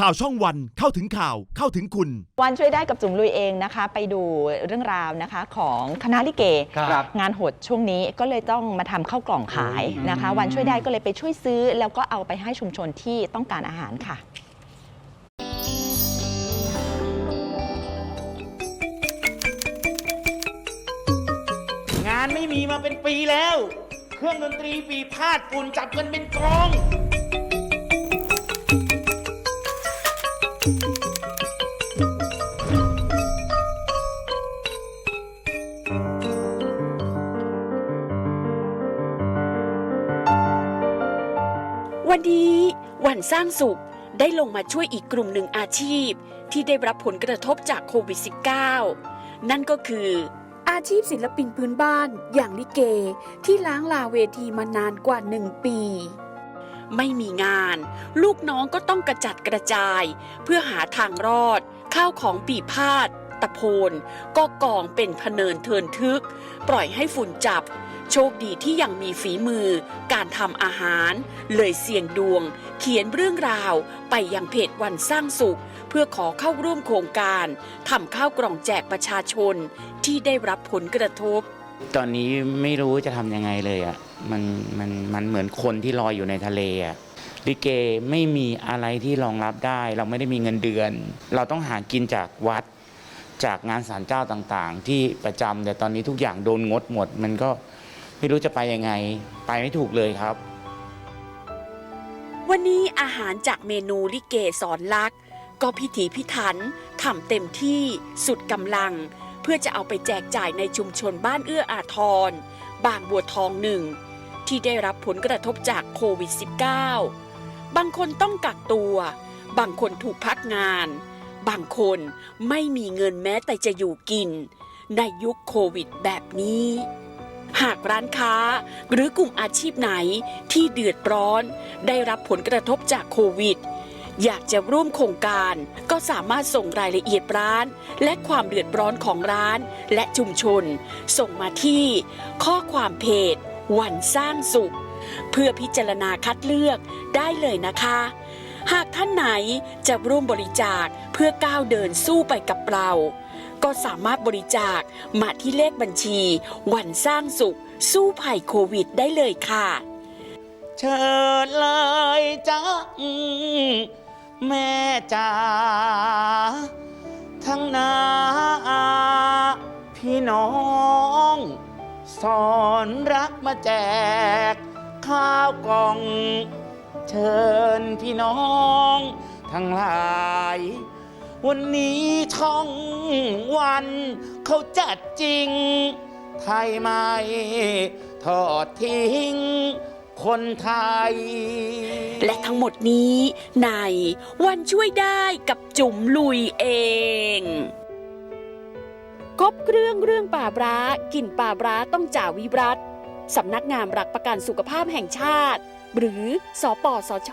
ข่าวช่องวันเข้าถึงข่าวเข้าถึงคุณ วันช่วยได้กับจุ๋มลุยเองนะคะ ไปดูเรื่องราวนะคะของคณะลิเก ครับ งานโหดช่วงนี้ก็เลยต้องมาทำข้าวกล่องขายนะคะ วันช่วยได้ก็เลยไปช่วยซื้อ แล้วก็เอาไปให้ชุมชนที่ต้องการอาหารค่ะ งานไม่มีมาเป็นปีแล้ว เครื่องดนตรีปีพาดฝุ่นจับกันเป็นกอง วันนี้วันสร้างสุขได้ลงมาช่วยอีกกลุ่มหนึ่งอาชีพ ที่ได้รับผลกระทบจากโควิด -19 นั่นก็คือ อาชีพศิลปินพื้นบ้านอย่างลิเกที่ล้างลาเวทีมานานกว่าหนึ่งปี ไม่มีงาน ลูกน้องก็ต้องกระจัดกระจาย เพื่อหาทางรอด ข้าวของปีพาด ตะโพน ก็กองเป็นพเนินเทินทึก ปล่อยให้ฝุ่นจับ โชคดีที่ยังมีฝีมือ การทำอาหาร เลยเสี่ยงดวง เขียนเรื่องราว ไปยังเพจวันสร้างสุข เพื่อขอเข้าร่วมโครงการทำข้าวกล่องแจกประชาชนที่ได้รับผลกระทบ ตอนนี้ไม่รู้จะทำยังไงเลยอะมันมันมันเหมือนคนที่ลอยอยู่ในทะเลอะลิเกไม่มีอะไรที่รองรับได้ เราไม่ได้มีเงินเดือน เราต้องหากินจากวัดจากงานศาลเจ้าต่างๆ ที่ประจำแต่ตอนนี้ทุกอย่างโดนงดหมด มันก็ ไม่รู้จะไปยังไง ไปไม่ถูกเลยครับ วันนี้อาหารจากเมนูลิเกสอนลักษณ์ก็พิถีพิถันทำเต็มที่สุดกำลัง เพื่อจะเอาไปแจกจ่ายในชุมชนบ้านเอื้ออาทร บางบัวทองหนึ่ง ที่ได้รับผลกระทบจากโควิด -19 บางคนต้องกักตัว บางคนถูกพักงาน บางคนไม่มีเงินแม้แต่จะอยู่กิน ในยุคโควิดแบบนี้ หากร้านค้าหรือกลุ่มอาชีพไหนที่เดือดร้อน ได้รับผลกระทบจากโควิด อยากจะร่วมโครงการก็สามารถส่งรายละเอียดร้าน และความเดือดร้อนของร้านและชุมชน ส่งมาที่ ข้อความเพจ วันสร้างสุข เพื่อพิจารณาคัดเลือกได้เลยนะคะ หากท่านไหนจะร่วมบริจาคเพื่อก้าวเดินสู้ไปกับเรา ก็สามารถบริจาคมาที่เลขบัญชี วันสร้างสุข สู้ภัยโควิดได้เลยค่ะ เชิญเลยจ้าแม่จ๋าทั้งนาอาพี่น้องสอนรักมาแจก ข้าวกล่อง เชิญพี่น้อง ทั้งหลาย วันนี้ช่องวันเขาจัดจริง ไทยไม่ทอดทิ้ง คนไทย และทั้งหมดนี้ในวันช่วยได้กับจุ๋มลุยเองครบเครื่องเรื่องป่าบร้ากินป่าบร้าต้องจ่าวิรัตสำนักงานหลักประกันสุขภาพแห่งชาติ หรือสปสช